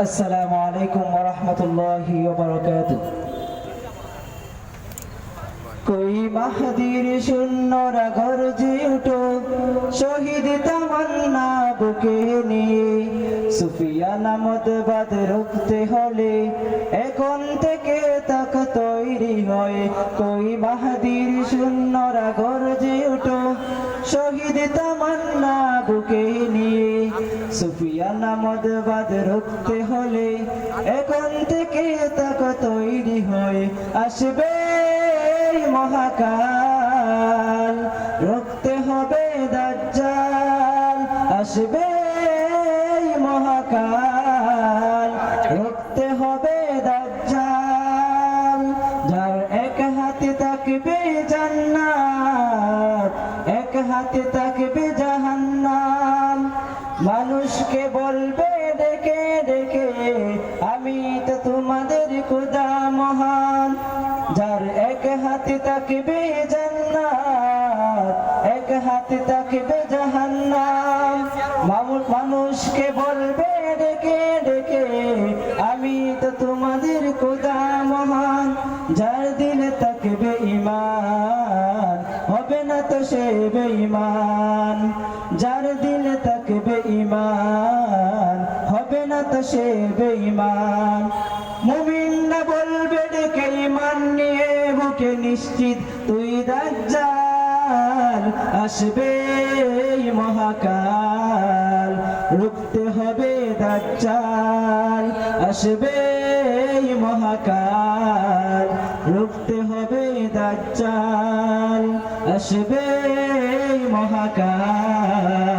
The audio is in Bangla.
আসসালামু আলাইকুম ওয়া রাহমাতুল্লাহি ওয়া কই মাহাদির শূন্যরা গর্জে উঠো শহীদ তামান্না বুকে নিয়ে সুফিয়া নামদ বাদ রুখতে হলে এখন থেকে তাক তৈরি হয়। কই মাহাদির শূন্যরা গর্জে উঠো শহীদ তামান্না সুফিয়া নামদ রুখতে হলে এখন থেকে তাক তৈরি হয় আসবে মহাকাল। রুখতে হবে দাজ্জাল, আসবে মহাকাল। রুখতে হবে দাজ্জাল, যার এক হাতে থাকবে জান্নাত, এক হাতে জাহান্নাম মানুষকে বলবে ডেকে ডেকে আমি তো তোমাদের খুদা মহান। যার এক হাতে থাকবে জান্নাত, এক হাতে থাকবে জাহান্নাম। মানুষকে বলবে ডেকে ডেকে আমি তো তোমাদের খুদা মহান। যার দিলে থাকবে ইমান হবে না তো সে বেঈমান। যার দিলে থাকবে ইমান হবে না তো সে বেঈমান। মুমিন না বলবে ডেকে ইমান নিয়ে, বুকে নিশ্চিত তুই দাজ্জাল, আসবে মহাকাল। রুখতে হবে দাজ্জাল, আসবে মহাকাল। রুখতে হবে দাজ্জাল, আসবে মহাকাল।